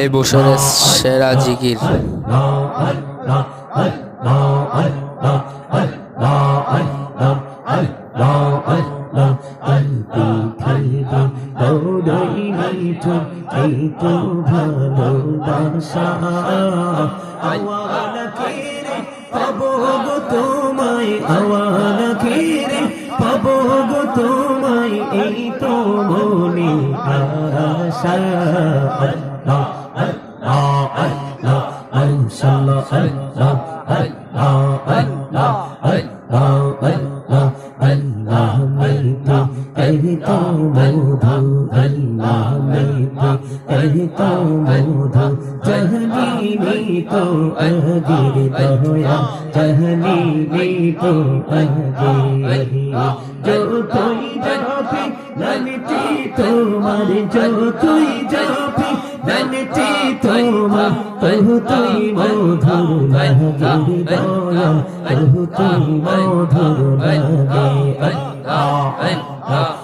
এই বছরের সেরা জিকির। তোমায় আওয়ালা এই তো ভুলি আশা আল্লাহ আল্লাহ আল্লাহ আল্লাহ আল্লাহ আল্লাহ আল্লাহ तो बोधा अल्लाह में तो कहीं तो बोधा चहनी भी तो अहदीर दोया चहनी भी तो अहदीर जो कोई जापे ननटी তোমার যাও তুই যাবি নানটি তোমা কহু তুই মধুর লাগে দয়া কহু তুই মধুর লাগে আল্লাহ আল্লাহ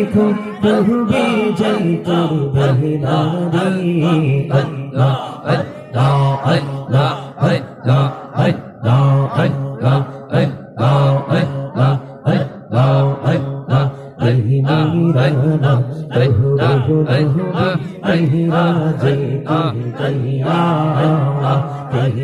দেখো প্রভু বিজয় তোর বহনা রে আল্লাহ আল্লাহ আল্লাহ আল্লাহ আল্লাহ আল্লাহ আল্লাহ আল্লাহ আল্লাহ আল্লাহ আহিরানা রহু রহু রহু আহিরা জয় জয়